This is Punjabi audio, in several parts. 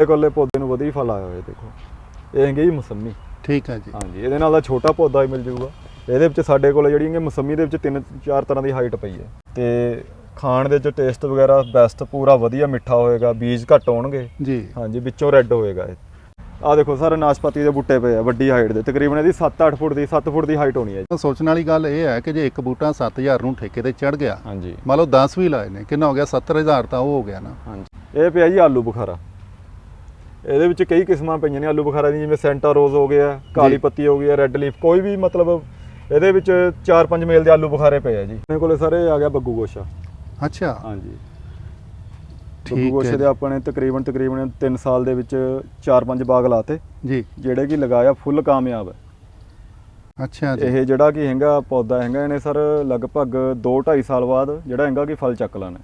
ਇਹ ਕੋਲੇ ਪੌਦੇ ਨੂੰ ਵਧੀਆ ਹੀ ਫਲ ਆਇਆ ਹੋਇਆ ਦੇਖੋ। ਇਹ ਹੈਗੇ ਜੀ ਮੌਸਮੀ। ਠੀਕ ਹੈ ਜੀ। ਹਾਂਜੀ ਇਹਦੇ ਨਾਲ ਦਾ ਛੋਟਾ ਪੌਦਾ ਵੀ ਮਿਲ ਜਾਊਗਾ। ਇਹਦੇ ਵਿੱਚ ਸਾਡੇ ਕੋਲ ਜਿਹੜੀ ਹੈਗੀ ਮੌਸਮੀ ਦੇ ਵਿੱਚ ਤਿੰਨ ਚਾਰ ਤਰ੍ਹਾਂ ਦੀ ਹਾਈਟ ਪਈ ਹੈ। ਤੇ ਖਾਣ ਦੇ ਵਿੱਚ ਟੇਸਟ ਵਗੈਰਾ ਬੈਸਟ ਪੂਰਾ ਵਧੀਆ ਮਿੱਠਾ ਹੋਏਗਾ ਬੀਜ ਘੱਟ ਹੋਣਗੇ। ਜੀ। ਹਾਂਜੀ ਵਿੱਚੋਂ ਰੈੱਡ ਹੋਏਗਾ ਇਹ। ਆ ਦੇਖੋ ਸਰ ਨਾਸ਼ਪਾਤੀ ਦੇ ਬੂਟੇ ਪਏ ਆ ਵੱਡੀ ਹਾਈਟ ਦੇ। ਤਕਰੀਬਨ ਇਹਦੀ 7-8 ਫੁੱਟ ਦੀ 7 ਫੁੱਟ ਦੀ ਹਾਈਟ ਹੋਣੀ ਹੈ ਜੀ। ਤਾਂ ਸੋਚਣ ਵਾਲੀ ਗੱਲ ਇਹ ਹੈ ਕਿ ਜੇ ਇੱਕ ਬੂਟਾ 7000 ਨੂੰ ਠੇਕੇ ਤੇ ਚੜ ਗਿਆ ਹਾਂਜੀ। ਮੰਨ ਲਓ 10 ਵੀ ਲਾਏ ਨੇ ਕਿੰਨਾ ਹੋ ਗਿਆ? 70000 ਤਾਂ ਉਹ ਹੋ ਗਿਆ ਨਾ। ਹਾਂਜੀ। ਇਹ ਪਿਆ ਜੀ ਆਲੂ ਬੁਖਾਰਾ। ਇਹਦੇ ਵਿੱਚ ਕਈ ਕਿਸਮਾਂ ਪਈਆਂ ਨੇ ਆਲੂ ਬੁਖਾਰਾ ਦੀ ਜਿਵੇਂ ਸੈਂਟਾ ਰੋਜ਼ ਹੋ ਗਿਆ ਕਾਲੀ। ਪੱਤੀ ਹੋ ਗਈ ਹੈ ਰੈੱਡ ਲੀਫ ਕੋਈ ਵੀ ਮਤਲਬ ਇਹਦੇ ਵਿੱਚ 4-5 ਮੇਲ ਦੇ ਆਲੂ ਬੁਖਾਰੇ ਪਏ ਆ ਜੀ। ਆਪਣੇ ਕੋਲੇ ਸਾਰੇ ਆ ਗਿਆ ਬੱਗੂ ਗੋਸ਼ਾ। ਅੱਛਾ। ਹਾਂਜੀ। ਬੱਗੂ ਗੋਸ਼ੇ ਦੇ ਆਪਣੇ ਤਕਰੀਬਨ ਤਕਰੀਬਨ 3 ਸਾਲ ਦੇ ਵਿੱਚ 4-5 ਬਾਗ ਲਾਤੇ। ਜੀ। ਜਿਹੜੇ ਕਿ ਲਗਾਇਆ ਫੁੱਲ ਕਾਮਯਾਬ ਹੈ। ਅੱਛਾ ਜੀ। ਇਹ ਜਿਹੜਾ ਕਿ ਹੈਗਾ ਪੌਦਾ ਹੈਗਾ ਇਹਨੇ ਸਰ ਲਗਭਗ 2-2.5 ਸਾਲ ਬਾਅਦ ਜਿਹੜਾ ਹੈਗਾ ਕਿ ਫਲ ਚੱਕ ਲੈਣਾ।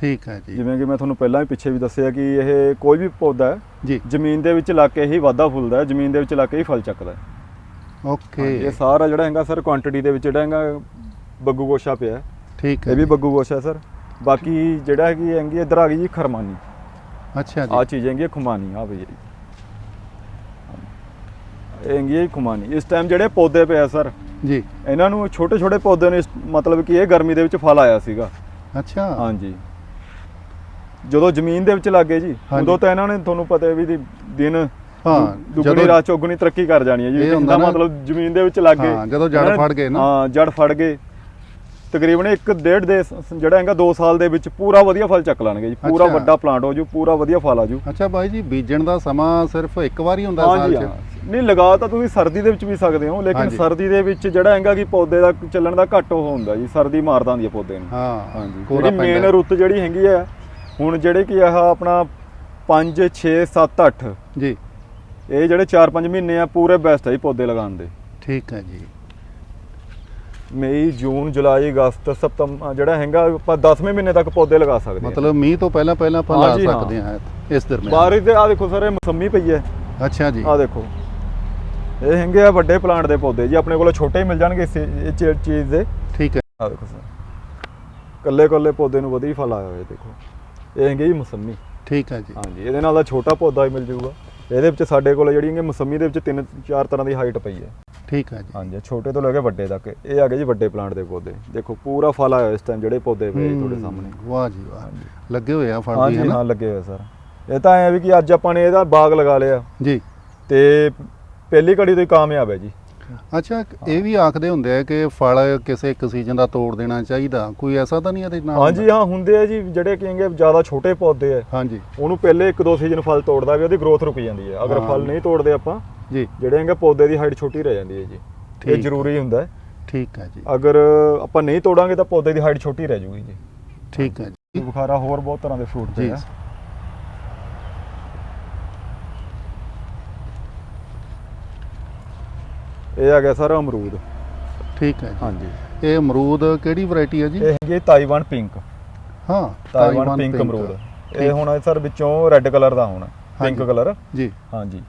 ਠੀਕ ਹੈ ਜੀ। ਜਿਵੇਂ ਕਿ ਮੈਂ ਤੁਹਾਨੂੰ ਪਹਿਲਾਂ ਵੀ ਪਿੱਛੇ ਵੀ ਦੱਸਿਆ ਕਿ ਇਹ ਕੋਈ ਵੀ ਪੌਦਾ ਹੈ ਜੀ। ਜ਼ਮੀਨ ਦੇ ਵਿੱਚ ਲਾ ਕੇ ਹੀ ਵਾਧਾ ਫੁੱਲਦਾ ਹੈ ਜ਼ਮੀਨ ਦੇ ਵਿੱਚ ਲਾ ਕੇ ਹੀ ਫਲ ਚੱਕਦਾ ਹੈ। ਓਕੇ। ਇਹ ਸਾਰਾ ਜਿਹੜਾ ਹੈਗਾ ਸਰ ਕੁਆਂਟੀਟੀ ਦੇ ਵਿੱਚ ਜਿਹੜਾ ਹੈਗਾ ਬੱਗੂ ਗੋਸ਼ਾ ਪਿਆ ਹੈ। ਠੀਕ ਹੈ ਇਹ ਵੀ ਜੀ। ਬੱਗੂ ਗੋਸ਼ਾ ਸਰ। ਬਾਕੀ ਜਿਹੜਾ ਹੈਗੀ ਹੈਗੀ ਇੱਧਰ ਆ ਗਈ ਜੀ ਖਰਮਾਨੀ। ਅੱਛਾ ਆ ਜੀ ਚੀਜ਼ ਹੈਗੀ ਹੈ ਖੁਮਾਨੀ ਆ ਭਈ ਇਹ ਹੈਗੀ ਹੈ ਖੁਮਾਨੀ। ਇਸ ਟਾਈਮ ਜਿਹੜੇ ਪੌਦੇ ਪਏ ਆ ਸਰ ਜੀ। ਇਹਨਾਂ ਨੂੰ ਛੋਟੇ ਛੋਟੇ ਪੌਦੇ ਨੇ ਇਸ- ਮਤਲਬ ਕਿ ਇਹ ਗਰਮੀ ਦੇ ਵਿੱਚ ਫਲ ਆਇਆ ਸੀਗਾ। ਅੱਛਾ। ਹਾਂਜੀ। ਜਦੋਂ ਜ਼ਮੀਨ ਦੇ ਵਿੱਚ ਲੱਗੇ ਜੀ। ਉਦੋਂ ਤਾਂ ਇਹਨਾਂ ਨੇ ਤੁਹਾਨੂੰ ਪਤਾ ਹੈ ਵੀ ਦੀ ਦਿਨ ਹਾਂ, ਦੁੱਗਣੀ ਰਾਤ ਚੌਗਣੀ ਤਰੱਕੀ ਕਰ ਜਾਣੀ ਹੈ ਜੀ ਇਹ ਹੁੰਦਾ ਇਹਦਾ ਮਤਲਬ ਜ਼ਮੀਨ ਦੇ ਵਿੱਚ ਲੱਗ ਗਏ ਹਾਂ, ਜਦੋਂ ਜੜ ਫੜ ਗਏ ਨਾ। ਹਾਂ ਜੜ ਫੜ ਗਏ ਤਕਰੀਬਨ ਇੱਕ ਡੇਢ ਦੇ ਸ- ਜਿਹੜਾ ਹੈਗਾ 2 ਸਾਲ ਦੇ ਵਿੱਚ ਪੂਰਾ ਵਧੀਆ ਫਲ ਚੱਕ ਲੈਣਗੇ ਜੀ ਪੂਰਾ। ਵੱਡਾ ਪਲਾਂਟ ਹੋ ਜੂ ਪੂਰਾ ਵਧੀਆ ਫਲ ਆ ਜੂ ਅੱਛਾ ਬਾਈ ਜੀ ਬੀਜਣ ਦਾ ਸਮਾਂ ਸਿਰਫ ਇੱਕ ਵਾਰ ਹੀ ਹੁੰਦਾ ਸਾਲ 'ਚ ਨਹੀਂ ਲਗਾ ਤਾਂ ਤੁਸੀਂ ਸਰਦੀ ਦੇ ਵਿੱਚ ਵੀ ਸਕਦੇ ਹੋ ਲੇਕਿਨ। ਸਰਦੀ ਦੇ ਵਿੱਚ ਜਿਹੜਾ ਹੈਗਾ ਕਿ ਪੌਦੇ ਦਾ ਚੱਲਣ ਦਾ ਘੱਟ ਉਹ ਹੁੰਦਾ ਜੀ ਸਰਦੀ ਮਾਰਦਾ ਹੁੰਦੀ ਹੈ ਪੌਦੇ ਨੂੰ ਹਾਂ ਹਾਂਜੀ ਕੋਰਾ ਜਿਹੜੀ ਮੇਨ ਪੈਂਦਾ। ਰੁੱਤ ਜਿਹੜੀ ਹੈਗੀ ਆ ਹੁਣ ਜਿਹੜੇ ਕੀ ਆਹ ਆਪਣਾ 5 6 7 8 ਜੀ। ਇਹ ਜਿਹੜੇ 4-5 ਮਹੀਨੇ ਆ ਪੂਰੇ ਬੈਸਟ ਹੈ ਜੀ ਪੌਦੇ ਲਗਾਉਣ ਦੇ। ਠੀਕ ਹੈ ਜੀ। ਮਈ ਜੂਨ ਜੁਲਾਈ ਅਗਸਤ ਸਤੰਬਰ ਜਿਹੜਾ ਹੈਗਾ ਆਪਾਂ 10ਵੇਂ ਮਹੀਨੇ ਤੱਕ ਪੌਦੇ ਲਗਾ ਸਕਦੇ ਹਾਂ ਮਤਲਬ ਮੀਂਹ ਤੋਂ ਪਹਿਲਾਂ ਪਹਿਲਾਂ ਆਪਾਂ ਲਾ। ਸਕਦੇ ਹਾਂ ਇਸ ਦਰਮਿਆਨ। ਬਾਰਿਸ਼ ਦੇ ਆ ਦੇਖੋ ਸਰ ਇਹ ਮੌਸਮੀ ਪਈ ਹੈ। ਅੱਛਾ ਜੀ। ਆ ਦੇਖੋ। ਇਹ ਹੈਗੇ ਆ ਵੱਡੇ ਪਲਾਂਟ ਦੇ ਪੌਦੇ ਜੀ ਆਪਣੇ ਕੋਲ ਛੋਟੇ ਹੀ ਮਿਲ ਜਾਣਗੇ ਇਸ ਚੀਜ਼ ਦੇ। ਠੀਕ ਹੈ। ਆ ਦੇਖੋ ਸਰ। ਕੱਲੇ ਕੱਲੇ ਪੌਦੇ ਨੂੰ ਵਧੀਆ ਫਲ ਆਇਆ ਹੋਇਆ ਦੇਖੋ। ਇਹ ਹੈਗੇ ਜੀ ਮੌਸਮੀ। ਠੀਕ ਹੈ ਜੀ। ਹਾਂਜੀ ਇਹਦੇ ਨਾਲ ਦਾ ਛੋਟਾ ਪੌਦਾ ਵੀ ਮਿਲ ਜਾਊਗਾ। ਇਹਦੇ ਵਿੱਚ ਸਾਡੇ ਕੋਲ ਜਿਹੜੀ ਹੈਗੀ ਮੌਸਮੀ ਦੇ ਵਿੱਚ ਤਿੰਨ ਚਾਰ ਤਰ੍ਹਾਂ ਦੀ ਹਾਈਟ ਪਈ ਹੈ। ਠੀਕ ਹੈ ਜੀ। ਹਾਂਜੀ ਛੋਟੇ ਤੋਂ ਲੈ ਕੇ ਵੱਡੇ ਤੱਕ। ਇਹ ਆ ਗਏ ਜੀ ਵੱਡੇ ਪਲਾਂਟ ਦੇ ਪੌਦੇ। ਦੇਖੋ ਪੂਰਾ ਫਲ ਆਇਆ ਇਸ ਟਾਈਮ ਜਿਹੜੇ ਪੌਦੇ ਪਏ ਤੁਹਾਡੇ ਹੂੰ, ਸਾਹਮਣੇ। ਵਾਹ ਜੀ ਵਾਹ। ਲੱਗੇ ਹੋਏ ਆ ਫਲ ਵੀ ਹਾਂਜੀ ਹੈ ਹਾਂ ਲੱਗੇ ਹੋਏ ਸਰ। ਇਹ ਤਾਂ ਐ ਵੀ ਕਿ ਅੱਜ ਆਪਾਂ ਨੇ ਇਹਦਾ ਬਾਗ ਲਗਾ ਲਿਆ। ਜੀ। ਤੇ ਪਹਿਲੀ ਘੜੀ ਤੋਂ ਹੀ ਕਾਮਯਾਬ ਹੈ ਜੀ। ਅੱਛਾ ਇਹ ਵੀ ਆਖਦੇ ਹੁੰਦੇ ਆ ਕਿ ਫਲ ਕਿਸੇ ਇੱਕ ਸੀਜ਼ਨ ਦਾ ਤੋੜ ਦੇਣਾ ਚਾਹੀਦਾ। ਕੋਈ ਐਸਾ ਤਾਂ ਨਹੀਂ ਇਹਦੇ ਨਾਲ ਹਾਂਜੀ ਹਾਂ ਹੁੰਦੇ ਆ ਜੀ ਜਿਹੜੇ ਕਹਿੰਗੇ ਜ਼ਿਆਦਾ ਛੋਟੇ ਪੌਦੇ ਆ ਹਾਂਜੀ। ਉਹਨੂੰ ਪਹਿਲੇ ਇੱਕ ਦੋ ਸੀਜ਼ਨ ਫਲ ਤੋੜਦਾ ਵੀ ਉਹਦੀ ਗਰੋਥ ਰੁਕ ਜਾਂਦੀ ਹੈ ਅਗਰ। ਫਲ ਨਹੀਂ ਤੋੜਦੇ ਆਪਾਂ ਜੀ। ਜਿਹੜੇ ਹੈਗੇ ਪੌਦੇ ਦੀ ਹਾਈਟ ਛੋਟੀ ਰਹਿ ਜਾਂਦੀ ਹੈ ਜੀ। ਇਹ ਜ਼ਰੂਰੀ ਹੁੰਦਾ। ਹੈ ਠੀਕ ਹੈ ਜੀ। ਅਗਰ ਆਪਾਂ ਨਹੀਂ ਤੋੜਾਂਗੇ ਤਾਂ ਪੌਦੇ ਦੀ ਹਾਈਟ ਛੋਟੀ ਰਹਿ ਜਾਊਗੀ ਜੀ। ਠੀਕ ਹੈ ਜੀ। ਬੁਖਾਰਾ ਹੋਰ ਬਹੁਤ ਤਰ੍ਹਾਂ ਦੇ ਫਰੂਟ ਪਏ ਆ। ਇਹ ਆ ਗਿਆ ਸਰ ਅਮਰੂਦ। ਠੀਕ ਹੈ ਜੀ। ਹਾਂਜੀ। ਇਹ ਅਮਰੂਦ ਕਿਹੜੀ ਵੈਰਾਈਟੀ ਹੈ ਜੀ? ਇਹ ਹੈਗੀ ਤਾਈਵਾਨ ਪਿੰਕ। ਹਾਂ ਤਾਈਵਾਨ ਪਿੰਕ। ਅਮਰੂਦ। ਇਹ। ਹੁਣ ਸਰ ਵਿੱਚੋਂ ਰੈੱਡ ਕਲਰ ਦਾ ਹੋਣਾ ਪਿੰਕ। ਕਲਰ ਜੀ। ਹਾਂਜੀ।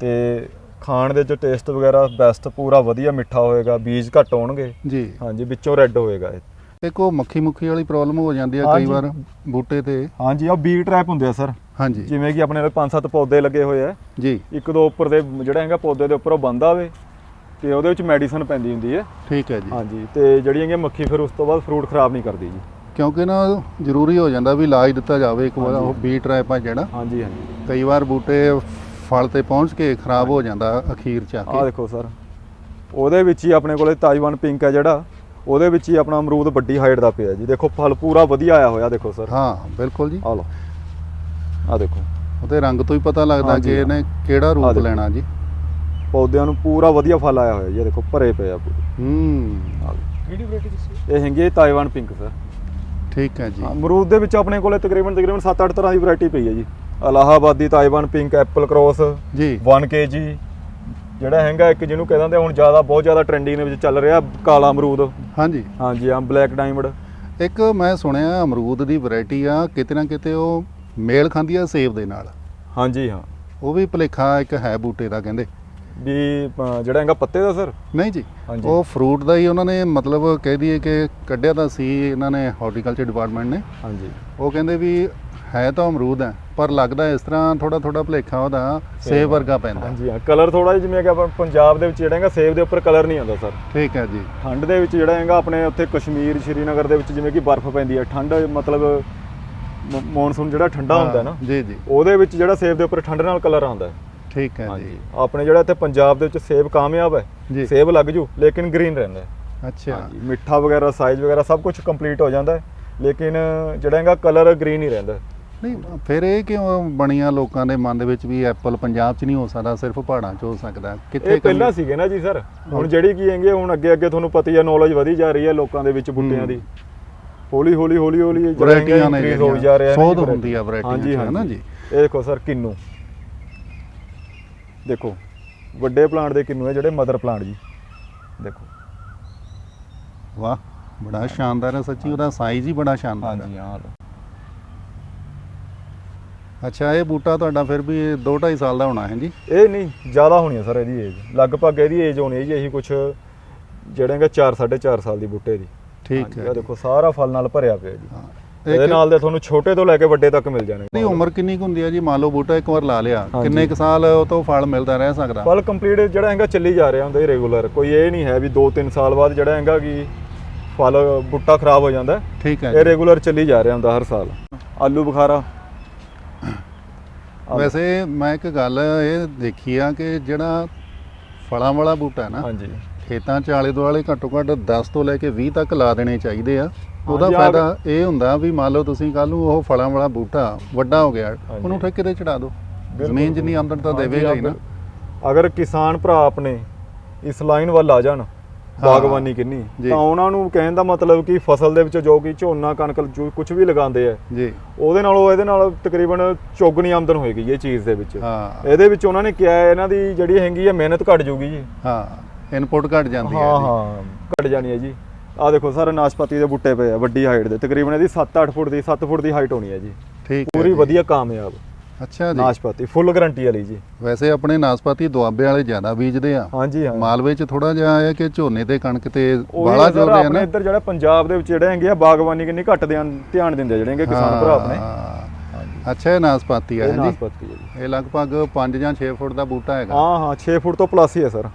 ਤੇ ਖਾਣ ਦੇ ਚ ਟੇਸਟ ਵਗੈਰਾ ਬੈਸਟ ਪੂਰਾ ਵਧੀਆ ਮਿੱਠਾ ਹੋਏਗਾ ਬੀਜ ਘੱਟ ਹੋਣਗੇ। ਜੀ। ਹਾਂਜੀ ਵਿੱਚੋਂ ਰੈੱਡ ਹੋਏਗਾ ਇਹ। ਇੱਕ ਉਹ ਮੱਖੀ ਮੁੱਖੀ ਵਾਲੀ ਪ੍ਰੋਬਲਮ ਹੋ ਜਾਂਦੀ ਹੈ ਕਈ। ਵਾਰ ਬੂਟੇ ਤੇ। ਹਾਂਜੀ ਆ ਬੀ ਟ੍ਰੈਪ ਹੁੰਦੇ ਆ ਸਰ। ਹਾਂਜੀ। ਜਿਵੇਂ ਕਿ ਆਪਣੇ ਨਾਲ ਪੰਜ ਸੱਤ ਪੌਦੇ ਲੱਗੇ ਹੋਏ ਆ। ਜੀ। ਇੱਕ ਦੋ ਉੱਪਰ ਦੇ ਜਿਹੜਾ ਹੈਗਾ ਪੌਦੇ ਦੇ ਉੱਪਰ ਉਹ ਬੰਦ ਆਵੇ। ਤੇ ਉਹਦੇ ਵਿੱਚ ਮੈਡੀਸਨ ਪੈਂਦੀ ਹੁੰਦੀ ਹੈ। ਠੀਕ ਹੈ ਜੀ। ਹਾਂਜੀ ਤੇ ਜਿਹੜੀ ਹੈਗੀ ਮੱਖੀ ਫਿਰ ਉਸ ਤੋਂ ਬਾਅਦ ਫਰੂਟ ਖਰਾਬ ਨਹੀਂ ਕਰਦੀ ਜੀ। ਕਿਉਂਕਿ ਨਾ ਜ਼ਰੂਰੀ ਹੋ ਜਾਂਦਾ ਵੀ ਇਲਾਜ ਦਿੱਤਾ ਜਾਵੇ ਇੱਕ ਵਾਰ। ਉਹ ਬੀ ਟ੍ਰੈਪ ਆ ਜਿਹੜਾ। ਹਾਂਜੀ ਹਾਂਜੀ। ਕਈ ਵਾਰ ਬੂਟੇ ਫਲ ਤੇ ਪਹੁੰਚ ਕੇ ਖਰਾਬ ਹੋ ਜਾਂਦਾ ਅਖੀਰ ਚ ਆ ਦੇਖੋ ਸਰ ਉਹਦੇ ਵਿੱਚ ਹੀ ਆਪਣੇ ਕੋਲੇ ਤਾਈਵਾਨ ਪਿੰਕ ਹੈ ਜਿਹੜਾ ਉਹਦੇ ਵਿੱਚ ਹੀ ਆਪਣਾ ਅਮਰੂਦ ਵੱਡੀ ਹਾਈਟ ਦਾ ਪਿਆ ਜੀ। ਦੇਖੋ ਫਲ ਪੂਰਾ ਵਧੀਆ ਆਇਆ ਹੋਇਆ ਦੇਖੋ ਸਰ। ਹਾਂ ਬਿਲਕੁਲ ਜੀ। ਆਹ ਲਓ। ਆਹ ਦੇਖੋ। ਉਹਦੇ ਰੰਗ ਤੋਂ ਹੀ ਪਤਾ ਲੱਗਦਾ ਕਿ ਇਹਨੇ ਕਿਹੜਾ ਰੂਪ। ਲੈਣਾ ਜੀ। ਪੌਦਿਆਂ ਨੂੰ ਪੂਰਾ ਵਧੀਆ ਫਲ ਆਇਆ ਹੋਇਆ ਜੀ ਇਹ ਦੇਖੋ ਭਰੇ ਪਏ ਆ ਪੂਰੇ। ਹੂੰ। ਕਿਹੜੀ ਵੈਰਾਈਟੀ ਦੱਸੀ ਇਹ ਹੈਗੀ ਤਾਈਵਾਨ ਪਿੰਕ ਸਰ ਠੀਕ ਹੈ ਜੀ। ਅਮਰੂਦ ਦੇ ਵਿੱਚ ਆਪਣੇ ਕੋਲੇ ਤਕਰੀਬਨ ਤਕਰੀਬਨ 7-8 ਤਰ੍ਹਾਂ ਦੀ ਵੈਰਾਈਟੀ ਪਈ ਹੈ ਜੀ। Allahabadi Taiwan pink apple cross ਜੀ। 1 kg ਜਿਹੜਾ ਹੈਗਾ ਇੱਕ ਜਿਹਨੂੰ ਕਹਿ ਦਿੰਦੇ ਆ ਹੁਣ ਜ਼ਿਆਦਾ ਬਹੁਤ ਜ਼ਿਆਦਾ ਟ੍ਰੈਂਡਿੰਗ ਦੇ ਵਿੱਚ ਚੱਲ ਰਿਹਾ ਕਾਲਾ ਅਮਰੂਦ। ਹਾਂਜੀ। ਹਾਂਜੀ ਆ ਬਲੈਕ ਡਾਇਮੰਡ ਇੱਕ ਮੈਂ ਸੁਣਿਆ ਅਮਰੂਦ ਦੀ ਵੈਰਾਈਟੀ ਆ ਕਿਤੇ ਨਾ ਕਿਤੇ ਉਹ ਮੇਲ ਖਾਂਦੀ ਆ ਸੇਬ ਦੇ ਨਾਲ। ਹਾਂਜੀ ਹਾਂ। ਉਹ ਵੀ ਭਲੇਖਾ ਇੱਕ ਹੈ ਬੂਟੇ ਦਾ ਕਹਿੰਦੇ। ਵੀ ਜਿਹੜਾ ਹੈਗਾ ਪੱਤੇ ਦਾ ਸਰ? ਨਹੀਂ ਜੀ। ਉਹ ਫਰੂਟ ਦਾ ਹੀ ਉਹਨਾਂ ਨੇ ਮਤਲਬ ਕਹਿ ਦਈਏ ਕਿ ਕੱਢਿਆ ਤਾਂ ਸੀ ਇਹਨਾਂ ਨੇ ਹਾਰਟੀਕਲਚਰ ਡਿਪਾਰਟਮੈਂਟ ਨੇ। ਹਾਂਜੀ। ਉਹ ਕਹਿੰਦੇ ਵੀ ਹੈ ਤਾਂ ਅਮਰੂਦ ਹੈ ਪਰ ਲੱਗਦਾ ਇਸ ਤਰ੍ਹਾਂ ਥੋੜਾ ਥੋੜਾ ਭਲੇਖਾ ਉਹਦਾ ਸੇਬ ਵਰਗਾ ਪੈਂਦਾ। ਹਾਂਜੀ ਹਾਂ ਕਲਰ ਥੋੜਾ ਜਿਹਾ ਜਿਵੇਂ ਕਿ ਆਪਾਂ ਪੰਜਾਬ ਦੇ ਵਿੱਚ ਜਿਹੜਾ ਹੈਗਾ ਸੇਬ ਦੇ ਉੱਪਰ ਕਲਰ ਨਹੀਂ ਆਉਂਦਾ ਸਰ। ਠੀਕ ਹੈ ਜੀ। ਠੰਡ ਦੇ ਵਿੱਚ ਜਿਹੜਾ ਹੈਗਾ ਆਪਣੇ ਉੱਥੇ ਕਸ਼ਮੀਰ ਸ਼੍ਰੀਨਗਰ ਦੇ ਵਿੱਚ ਜਿਵੇਂ ਕਿ ਬਰਫ਼ ਪੈਂਦੀ ਹੈ ਠੰਡ ਮਤਲਬ ਮੌਨਸੂਨ ਜਿਹੜਾ ਠੰਡਾ ਹੁੰਦਾ ਹੈ ਨਾ ਜੀ ਜੀ। ਉਹਦੇ ਵਿੱਚ ਜਿਹੜਾ ਸੇਬ ਦੇ ਉੱਪਰ ਠੰਡ ਨਾਲ ਕਲਰ ਆਉਂਦਾ ਹੈ। ਠੀਕ ਹੈ ਜੀ। ਆਪਣੇ ਜਿਹੜਾ ਇੱਥੇ ਪੰਜਾਬ ਦੇ ਵਿੱਚ ਸੇਬ ਕਾਮਯਾਬ ਹੈ ਸੇਬ ਲੱਗ ਜੂ ਲੇਕਿਨ ਗ੍ਰੀਨ ਰਹਿੰਦਾ ਹੈ। ਅੱਛਾ। ਹਾਂਜੀ ਮਿੱਠਾ ਵਗੈਰਾ ਸਾਈਜ਼ ਵਗੈਰਾ ਸਭ ਕੁਝ ਕੰਪਲੀਟ ਹੋ ਜਾਂਦਾ ਹੈ ਲੇਕਿਨ ਜਿਹੜਾ ਹੈਗਾ ਕਲਰ ਗ੍ਰੀਨ ਹੀ ਰਹਿੰਦਾ ਹੈ। ਨਹੀਂ ਫਿਰ ਇਹ ਕਿਉਂ ਬਣੀਆਂ ਲੋਕਾਂ ਦੇ ਮਨ ਦੇ ਵਿੱਚ ਵੀ ਐਪਲ ਪੰਜਾਬ 'ਚ ਨਹੀਂ ਹੋ ਸਕਦਾ ਸਿਰਫ ਪਹਾੜਾਂ 'ਚ ਹੋ ਸਕਦਾ? ਕਿੱਥੇ ਪਹਿਲਾਂ ਸੀਗੇ ਨਾ ਜੀ ਸਰ ਹੁਣ ਜਿਹੜੀ ਕੀ ਹੈਗੇ ਹੁਣ ਅੱਗੇ ਅੱਗੇ ਤੁਹਾਨੂੰ ਪਤਾ ਹੀ ਹੈ ਨੌਲੇਜ ਵਧੀ ਜਾ ਰਹੀ ਹੈ ਲੋਕਾਂ ਦੇ ਵਿੱਚ ਬੂਟਿਆਂ ਦੀ। ਹੌਲੀ ਹੌਲੀ ਹੌਲੀ ਹੌਲੀ ਵੈਰਾਈਟੀਆਂ ਨੇ ਹੋਈ ਜਾ ਰਿਹਾ ਹੈ ਸੋਧ ਹੁੰਦੀ ਆ ਵੈਰਾਈਟੀਆਂ ਹੈ ਨਾ। ਜੀ? ਇਹ ਦੇਖੋ ਸਰ ਕਿੰਨੂ। ਦੇਖੋ ਵੱਡੇ ਪਲਾਂਟ ਦੇ ਕਿੰਨੂ ਹੈ ਜਿਹੜੇ ਮਦਰ ਪਲਾਂਟ ਜੀ। ਦੇਖੋ। ਵਾਹ ਬੜਾ ਸ਼ਾਨਦਾਰ ਹੈ ਸੱਚੀ ਉਹਦਾ ਸਾਈਜ਼ ਹੀ ਬੜਾ ਸ਼ਾਨਦਾਰ ਹੈ। ਹਾਂਜੀ ਹਾਂ ਲਓ। ਅੱਛਾ ਇਹ ਬੂਟਾ ਤੁਹਾਡਾ ਫਿਰ ਵੀ 2 2.5 ਸਾਲ ਦਾ ਹੋਣਾ ਹੈ ਜੀ? ਇਹ ਨਹੀਂ ਜ਼ਿਆਦਾ ਹੋਣੀ ਹੈ ਸਰ ਇਹਦੀ ਏਜ ਲਗਭਗ ਇਹਦੀ ਏਜ ਹੋਣੀ ਹੈ ਜੀ ਇਹੀ ਕੁਝ ਜਿਹੜੇ ਹੈਗਾ 4 4.5 ਸਾਲ ਦੀ ਬੂਟੇ ਦੀ। ਠੀਕ ਹੈ ਆਹ ਦੇਖੋ ਸਾਰਾ ਫਲ ਨਾਲ ਭਰਿਆ ਪਿਆ ਜੀ। ਇਹਦੇ ਨਾਲ ਦੇ ਤੁਹਾਨੂੰ ਛੋਟੇ ਤੋਂ ਲੈ ਕੇ ਵੱਡੇ ਤੱਕ ਮਿਲ ਜਾਣਗੇ ਇਹਦੀ ਉਮਰ ਕਿੰਨੀ ਕੁ ਹੁੰਦੀ ਹੈ ਜੀ? ਮੰਨ ਲਓ ਬੂਟਾ ਇੱਕ ਵਾਰ ਲਾ ਲਿਆ। ਕਿੰਨੇ ਕੁ ਸਾਲ ਉਹ ਤੋਂ ਫਲ ਮਿਲਦਾ ਰਹਿ ਸਕਦਾ? ਫਲ ਕੰਪਲੀਟ ਜਿਹੜਾ ਹੈਗਾ ਚੱਲੀ ਜਾ ਰਿਹਾ ਹੁੰਦਾ ਰੈਗੂਲਰ ਕੋਈ ਇਹ ਨਹੀਂ ਹੈ ਵੀ 2-3 ਸਾਲ ਬਾਅਦ ਜਿਹੜਾ ਹੈਗਾ ਕਿ ਫਲ ਬੂਟਾ ਖਰਾਬ ਹੋ ਜਾਂਦਾ। ਠੀਕ ਹੈ ਇਹ। ਰੈਗੂਲਰ ਚੱਲੀ ਜਾ ਰਿਹਾ ਹੁੰਦਾ ਹਰ ਸਾਲ। ਆਲੂ ਬੁਖਾਰਾ। ਵੈਸੇ ਮੈਂ ਇੱਕ ਗੱਲ ਇਹ ਦੇਖੀ ਆ ਕਿ ਜਿਹੜਾ ਫਲਾਂ ਵਾਲਾ ਬੂਟਾ ਹੈ ਨਾ ਹਾਂਜੀ। ਖੇਤਾਂ 'ਚ ਆਲੇ ਦੁਆਲੇ ਘੱਟੋ ਘੱਟ 10 ਤੋਂ ਲੈ ਕੇ 20 ਤੱਕ ਲਾ ਦੇਣੇ ਚਾਹੀਦੇ ਆ। ਉਹਦਾ ਹਾਂਜੀ, ਫਾਇਦਾ ਇਹ ਹੁੰਦਾ ਵੀ ਮੰਨ ਲਓ ਤੁਸੀਂ ਕੱਲ ਨੂੰ ਉਹ ਫਲਾਂ ਵਾਲਾ ਬੂਟਾ ਵੱਡਾ ਹੋ ਗਿਆ ਹਾਂਜੀ। ਉਹਨੂੰ ਠੇਕੇ ਤੇ ਚੜਾ ਦਿਓ। ਬਿਲਕੁਲ। ਜ਼ਮੀਨ ਜਿੰਨੀ ਆਮਦਨ ਤਾਂ ਹਾਂਜੀ, ਦੇਵੇਗਾ ਹੀ ਨਾ। ਅਗਰ ਕਿਸਾਨ ਭਰਾ ਆਪਣੇ ਇਸ ਲਾਈਨ ਵੱਲ ਆ ਜਾਣ ਬਾਗਬਾਨੀ ਕਿੰਨੀ ਜੀ। ਤਾਂ ਉਹਨਾਂ ਨੂੰ ਕਹਿਣ ਦਾ ਮਤਲਬ ਕਿ ਫਸਲ ਦੇ ਵਿੱਚ ਜੋ ਕਿ ਝੋਨਾ ਕਣਕ ਜੋ ਕੁਝ ਵੀ ਲਗਾਉਂਦੇ ਆ ਜੀ। ਉਹਦੇ ਨਾਲੋਂ ਇਹਦੇ ਨਾਲ ਤਕਰੀਬਨ ਚੌਗਣੀ ਆਮਦਨ ਹੋਏਗੀ ਇਹ ਚੀਜ਼ ਦੇ ਵਿੱਚ। ਹਾਂ। ਇਹਦੇ ਵਿੱਚ ਉਹਨਾਂ ਨੇ ਕਿਹਾ ਹੈ ਇਹਨਾਂ ਦੀ ਜਿਹੜੀ ਹੈਗੀ ਹੈ ਮਿਹਨਤ ਘਟ ਜਾਊਗੀ ਜੀ। ਹਾਂ ਇਨਪੁਟ ਘਟ ਜਾਂਦੀ ਹੈ ਹਾਂ ਹਾਂ ਘਟ ਜਾਣੀ ਹੈ ਜੀ। ਆਹ ਦੇਖੋ ਸਾਰੇ ਨਾਸ਼ਪਾਤੀ ਦੇ ਬੂਟੇ ਪਏ ਆ ਵੱਡੀ ਹਾਈਟ ਦੇ। ਤਕਰੀਬਨ ਇਹਦੀ 7-8 ਫੁੱਟ ਦੀ 7 ਫੁੱਟ ਦੀ ਹਾਈਟ ਹੋਣੀ ਹੈ ਜੀ। ਠੀਕ ਪੂਰੀ। ਵਧੀਆ ਕਾਮਯਾਬ। ਅੱਛਾ ਜੀ। ਨਾਸ਼ਪਾਤੀ ਫੁੱਲ ਗਾਰੰਟੀ ਵਾਲੀ ਜੀ। ਵੈਸੇ ਆਪਣੇ ਨਾਸਪਾਤੀ ਦੁਆਬੇ ਵਾਲੇ ਜ਼ਿਆਦਾ ਬੀਜਦੇ ਆ। ਹਾਂਜੀ ਹਾਂ ਮਾਲਵੇ 'ਚ ਥੋੜਾ ਜਿਹਾ ਹੈ ਕਿ ਝੋਨੇ ਤੇ ਕਣਕ ਤੇ ਬਾਲਾ ਜੋਰ ਆ ਆਪਣੇ ਨਾ। ਇੱਧਰ ਜਿਹੜਾ ਪੰਜਾਬ ਦੇ ਵਿੱਚ ਜਿਹੜੇ ਹੈਗੇ ਆ ਬਾਗਬਾਨੀ ਕਿੰਨੀ ਘੱਟ ਧਿਆਨ ਧਿਆਨ ਦਿੰਦੇ ਆ ਜਿਹੜੇ ਹੈਗੇ ਕਿਸਾਨ ਭਰਾ ਆਪਣੇ। ਅੱਛਾ ਇਹ ਨਾਸਪਾਤੀ ਹੈ ਇਹ ਜੀ ਨਾਸ਼ਪਾਤੀ ਹੈ ਜੀ। ਇਹ ਲਗਭਗ 5 ਜਾਂ 6 ਫੁੱਟ ਦਾ ਬੂਟਾ ਹੈਗਾ। ਹਾਂ ਹਾਂ 6 ਫੁੱਟ ਤੋਂ ਪਲੱਸ ਹੀ ਹੈ ਸਰ।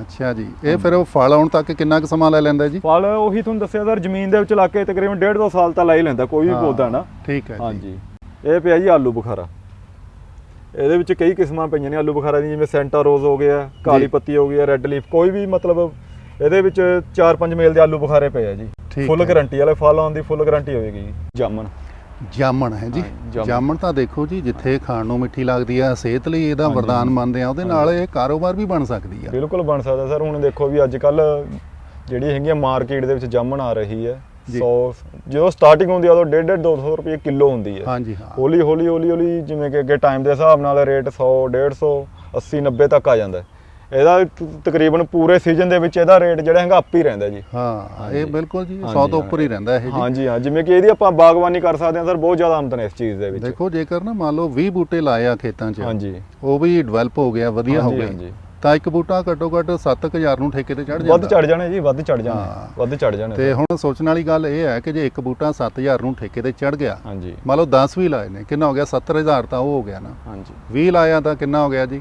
ਅੱਛਾ ਜੀ। ਇਹ ਫਿਰ ਉਹ ਫਲ ਆਉਣ ਤੱਕ ਕਿੰਨਾ ਕੁ ਸਮਾਂ ਲੈ ਲੈਂਦਾ ਜੀ? ਫਲ ਉਹੀ ਤੁਹਾਨੂੰ ਦੱਸਿਆ ਸਰ ਜ਼ਮੀਨ ਦੇ ਵਿੱਚ ਲਾ ਕੇ ਤਕਰੀਬਨ 1.5 2 ਸਾਲ ਤਾਂ ਲਾ ਹੀ ਲੈਂਦਾ ਕੋਈ ਵੀ ਹਾਂ, ਪੌਦਾ ਨਾ। ਠੀਕ ਹੈ ਜੀ। ਹਾਂਜੀ। ਇਹ ਪਿਆ ਜੀ ਆਲੂ ਬੁਖਾਰਾ। ਇਹਦੇ ਵਿੱਚ ਕਈ ਕਿਸਮਾਂ ਪਈਆਂ ਨੇ ਆਲੂ ਬੁਖਾਰਾ ਦੀ ਜਿਵੇਂ ਸੈਂਟਾ ਰੋਜ਼ ਹੋ ਗਿਆ ਕਾਲੀ। ਪੱਤੀ ਹੋ ਗਈ ਹੈ ਰੈੱਡ ਲੀਫ ਕੋਈ ਵੀ ਮਤਲਬ ਇਹਦੇ ਵਿੱਚ 4-5 ਮੇਲ ਦੇ ਆਲੂ ਬੁਖਾਰੇ ਪਏ ਆ ਜੀ। ਠੀਕ ਫੁੱਲ ਹੈ। ਗਾਰੰਟੀ ਵਾਲੇ ਫਲ ਆਉਣ ਦੀ ਫੁੱਲ ਗਾਰੰਟੀ ਹੋਵੇਗੀ ਜੀ ਜਾਮਨ ਜਾਮਣ ਹੈ ਜੀ ਜਾਮਣ। ਤਾਂ ਦੇਖੋ ਜੀ ਜਿੱਥੇ ਖਾਣ ਨੂੰ ਮਿੱਠੀ ਲੱਗਦੀ ਆ ਸਿਹਤ ਲਈ ਇਹਦਾ। ਵਰਦਾਨ ਮੰਨਦੇ ਆ ਉਹਦੇ ਨਾਲ ਇਹ ਕਾਰੋਬਾਰ ਵੀ ਬਣ ਸਕਦੀ ਆ ਬਿਲਕੁਲ ਬਣ ਸਕਦਾ ਸਰ ਹੁਣ ਦੇਖੋ ਵੀ ਅੱਜ ਕੱਲ ਜਿਹੜੀ ਹੈਗੀ ਮਾਰਕੀਟ ਦੇ ਵਿੱਚ ਜਾਮਣ ਆ ਰਹੀ ਹੈ ਜੀ। 100 ਜਦੋਂ ਸਟਾਰਟਿੰਗ ਹੁੰਦੀ ਆ ਉਦੋਂ 1.5 200 ਰੁਪਏ ਕਿਲੋ ਹੁੰਦੀ ਹੈ ਹਾਂਜੀ ਹਾਂ ਹੌਲੀ ਹੌਲੀ ਹੌਲੀ ਹੌਲੀ ਜਿਵੇਂ ਕਿ ਅੱਗੇ ਟਾਈਮ ਦੇ ਹਿਸਾਬ ਨਾਲ ਰੇਟ 100 150 80 90 ਤੱਕ ਆ ਜਾਂਦਾ ਹੈ। ਇਹਦਾ ਤਕਰੀਬਨ ਪੂਰੇ ਸੀਜ਼ਨ ਦੇ ਵਿੱਚ ਇਹਦਾ ਰੇਟ ਜਿਹੜਾ ਹੈਗਾ ਅੱਪ ਹੀ ਰਹਿੰਦਾ ਜੀ। ਹਾਂ। ਇਹ ਬਿਲਕੁਲ ਜੀ 100 ਹਾਂਜੀ, ਤੋਂ ਉੱਪਰ ਹੀ ਰਹਿੰਦਾ ਇਹ ਜੀ। ਹਾਂਜੀ ਹਾਂ ਜਿਵੇਂ ਕਿ ਇਹਦੀ ਆਪਾਂ ਬਾਗਬਾਨੀ ਕਰ ਸਕਦੇ ਹਾਂ ਸਰ ਬਹੁਤ ਜ਼ਿਆਦਾ ਆਮਦਨ ਇਸ ਚੀਜ਼ ਦੇ ਵਿੱਚ। ਦੇਖੋ ਜੇਕਰ ਨਾ ਮੰਨ ਲਓ 20 ਬੂਟੇ ਲਾਏ ਆ ਖੇਤਾਂ 'ਚ ਹਾਂਜੀ। ਉਹ ਵੀ ਡਿਵੈਲਪ ਹੋ ਗਿਆ ਵਧੀਆ ਹੋ ਗਿਆ। ਤਾਂ ਇੱਕ ਬੂਟਾ ਘੱਟੋ ਘੱਟ 7000 ਨੂੰ ਠੇਕੇ ਤੇ ਚੜ ਜਾਂਦਾ। ਵੱਧ ਚੜ ਜਾਣੇ ਜੀ ਵੱਧ ਚੜ ਜਾਣੇ। ਵੱਧ ਚੜ ਜਾਣੇ ਤੇ ਹੁਣ ਸੋਚਣ ਵਾਲੀ ਗੱਲ ਇਹ ਹੈ ਕਿ ਜੇ ਇੱਕ ਬੂਟਾ 7000 ਨੂੰ ਠੇਕੇ ਤੇ ਚੜ ਗਿਆ ਹਾਂਜੀ। ਮੰਨ ਲਓ 10 ਵੀ ਲਾਏ ਨੇ ਕਿੰਨਾ ਹੋ ਗਿਆ? 70000 ਤਾਂ ਉਹ ਹੋ ਗਿਆ ਨਾ। ਹਾਂਜੀ। 20 ਲਾਇਆ ਤਾਂ ਕਿੰਨਾ ਹੋ ਗਿਆ ਜੀ?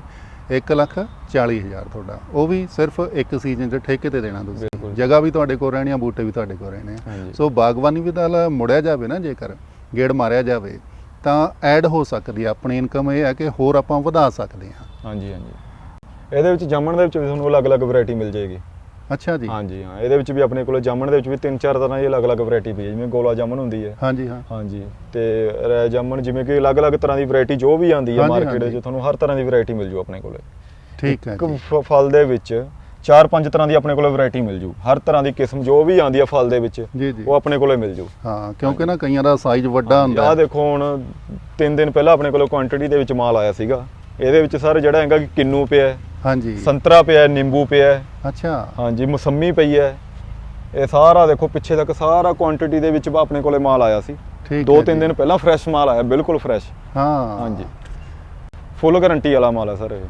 1 ਲੱਖ 40000 ਤੁਹਾਡਾ। ਉਹ ਵੀ ਸਿਰਫ ਇੱਕ ਸੀਜ਼ਨ 'ਚ ਠੇਕੇ ਤੇ ਦੇਣਾ ਤੁਸੀਂ। ਜਗ੍ਹਾ ਵੀ ਤੁਹਾਡੇ ਕੋਲ ਰਹਿਣੀ ਆ ਬੂਟੇ ਵੀ ਤੁਹਾਡੇ ਕੋਲ ਰਹਿਣੇ ਆ। ਸੋ ਬਾਗਬਾਨੀ ਵੀ ਨਾਲ ਮੁੜਿਆ ਜਾਵੇ ਨਾ ਜੇਕਰ ਗੇੜ ਮਾਰਿਆ ਜਾਵੇ ਤਾਂ ਐਡ ਹੋ ਸਕਦੀ ਆ। ਆਪਣੀ ਇਨਕਮ ਇਹ ਹੈ ਕਿ ਹੋਰ ਆਪਾਂ ਵਧਾ ਸਕਦੇ ਹਾਂ। ਹਾਂਜੀ ਹਾਂਜੀ। ਇਹਦੇ ਵਿੱਚ ਜਾਮਣ ਦੇ ਵਿੱਚ ਵੀ ਤੁਹਾਨੂੰ ਅਲੱਗ-ਅਲੱਗ ਵੈਰਾਈਟੀ ਮਿਲ ਜਾਏਗੀ। ਅੱਛਾ ਜੀ। ਹਾਂਜੀ ਹਾਂ ਇਹਦੇ ਵਿੱਚ ਵੀ ਆਪਣੇ ਕੋਲ ਜਾਮਣ ਦੇ ਵਿੱਚ ਵੀ ਤਿੰਨ ਚਾਰ ਤਰ੍ਹਾਂ ਦੀ ਅਲੱਗ-ਅਲੱਗ ਵੈਰਾਈਟੀ ਪਈ ਹੈ ਜਿਵੇਂ ਗੋਲਾ ਜਾਮਣ ਹੁੰਦੀ ਹੈ। ਹਾਂਜੀ ਹਾਂ। ਹਾਂਜੀ ਤੇ ਰੈ ਜਾਮਣ ਜਿਵੇਂ ਕਿ ਅਲੱਗ-ਅਲੱਗ ਤਰ੍ਹਾਂ ਦੀ ਵੈਰਾਈਟੀ ਜੋ ਵੀ ਆਂਦੀ ਹੈ ਹਾਂਜੀ, ਮਾਰਕੀਟ ਹਾਂਜੀ। ਵਿੱਚ ਤੁਹਾਨੂੰ ਹਰ ਤਰ੍ਹਾਂ ਦੀ ਵੈਰਾਈਟੀ ਮਿਲ ਜੂ ਆਪਣੇ ਕੋਲੇ। ਠੀਕ ਹੈ ਇੱਕ ਜੀ। ਫ- ਫਲ ਦੇ ਵਿੱਚ ਚਾਰ ਪੰਜ ਤਰ੍ਹਾਂ ਦੀ ਆਪਣੇ ਕੋਲੇ ਵੈਰਾਈਟੀ ਮਿਲ ਜੂ। ਹਰ ਤਰ੍ਹਾਂ ਦੀ ਕਿਸਮ ਜੋ ਵੀ ਆਂਦੀ ਹੈ ਫਲ ਦੇ ਵਿੱਚ ਜੀ ਜੀ। ਉਹ ਆਪਣੇ ਕੋਲੇ ਮਿਲ ਜੂ। ਹਾਂ ਕਿਉਂਕਿ ਨਾ ਕਈਆਂ ਦਾ ਸਾਈਜ਼ ਵੱਡਾ ਹੁੰਦਾ ਆਹ ਹੈ। ਦੇਖੋ ਹੁਣ ਤਿੰਨ ਦਿਨ ਪਹਿਲਾਂ ਆਪਣੇ ਕੋਲੇ ਕੁਆਂਟੀਟੀ ਦੇ ਵਿੱਚ ਮਾਲ ਆਇਆ ਸੀਗਾ। ਇਹਦੇ ਵਿੱਚ ਸਰ ਜਿਹੜਾ ਹੈਗਾ ਕਿ ਕਿੰਨੂ ਪਿਆ ਹੈ, ਹਾਂਜੀ। ਸੰਤਰਾ ਪਿਆ ਹੈ, ਨਿੰਬੂ ਪਿਆ। ਹੈ, ਅੱਛਾ। ਹਾਂਜੀ ਮੌਸੰਮੀ ਪਈ ਹੈ। ਇਹ ਸਾਰਾ ਦੇਖੋ ਪਿੱਛੇ ਤੱਕ ਸਾਰਾ ਕੁਆਂਟੀਟੀ ਦੇ ਵਿੱਚ ਆਪਣੇ ਕੋਲੇ ਮਾਲ ਆਇਆ ਸੀ। ਠੀਕ ਦੋ ਹੈ ਤਿੰਨ ਜੀ। ਦਿਨ ਪਹਿਲਾਂ ਫਰੈਸ਼ ਮਾਲ ਆਇਆ ਬਿਲਕੁਲ ਫਰੈਸ਼ ਹਾਂ। ਹਾਂਜੀ। ਫੁੱਲ ਗਾਰੰਟੀ ਵਾਲਾ ਮਾਲ ਹੈ ਸਰ ਇਹ।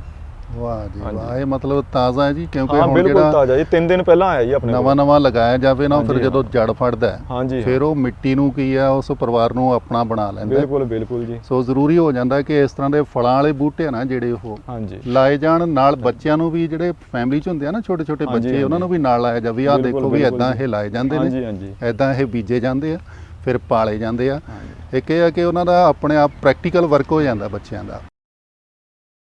ਵਾਹ ਜੀ ਹਾਂਜੀ। ਵਾਹ ਇਹ ਮਤਲਬ ਤਾਜ਼ਾ ਹੈ ਜੀ ਕਿਉਂਕਿ ਹਾਂ ਹੁਣ ਬਿਲਕੁਲ ਜਿਹੜਾ ਤਾਜ਼ਾ ਜੀ 3 ਦਿਨ ਪਹਿਲਾਂ ਆਇਆ ਜੀ ਆਪਣੇ ਨਵਾਂ ਕੋਲ। ਨਵਾਂ ਲਗਾਇਆ ਜਾਵੇ ਨਾ ਫਿਰ ਹਾਂਜੀ, ਜਦੋਂ ਜੜ ਫੜਦਾ ਹੈ, ਹਾਂਜੀ ਫਿਰ ਉਹ ਮਿੱਟੀ ਨੂੰ ਕੀ ਆ ਉਸ ਪਰਿਵਾਰ ਨੂੰ ਆਪਣਾ ਬਣਾ ਲੈਂਦਾ ਹੈ। ਬਿਲਕੁਲ ਬਿਲਕੁਲ ਜੀ। ਸੋ ਜ਼ਰੂਰੀ ਹੋ ਜਾਂਦਾ ਕਿ ਇਸ ਤਰ੍ਹਾਂ ਦੇ ਫਲਾਂ ਵਾਲੇ ਬੂਟੇ ਆ ਨਾ ਜਿਹੜੇ ਉਹ ਹਾਂਜੀ। ਲਾਏ ਜਾਣ ਨਾਲ ਬੱਚਿਆਂ ਨੂੰ ਵੀ ਜਿਹੜੇ ਫੈਮਿਲੀ ਚ ਹੁੰਦੇ ਆ ਨਾ ਛੋਟੇ ਛੋਟੇ ਹਾਂਜੀ, ਬੱਚੇ ਉਹਨਾਂ ਨੂੰ ਵੀ ਨਾਲ ਲਾਇਆ ਜਾਵੇ। ਆਹ ਬਿਲਕੁਲ, ਦੇਖੋ ਵੀ ਬਿਲਕੁਲ ਐਦਾਂ ਜੀ। ਇਹ ਲਾਏ ਜਾਂਦੇ ਨੇ ਹਾਂਜੀ ਹਾਂਜੀ। ਐਦਾਂ ਇਹ ਬੀਜੇ ਜਾਂਦੇ ਆ ਫਿਰ ਪਾਲੇ ਜਾਂਦੇ ਆ। ਇੱਕ ਇਹ ਆ ਕਿ ਉਹਨਾਂ ਦਾ ਆਪਣੇ ਆਪ ਪ੍ਰੈਕਟੀਕਲ ਵਰਕ ਹੋ ਜਾਂਦਾ ਬੱਚਿਆਂ ਦਾ।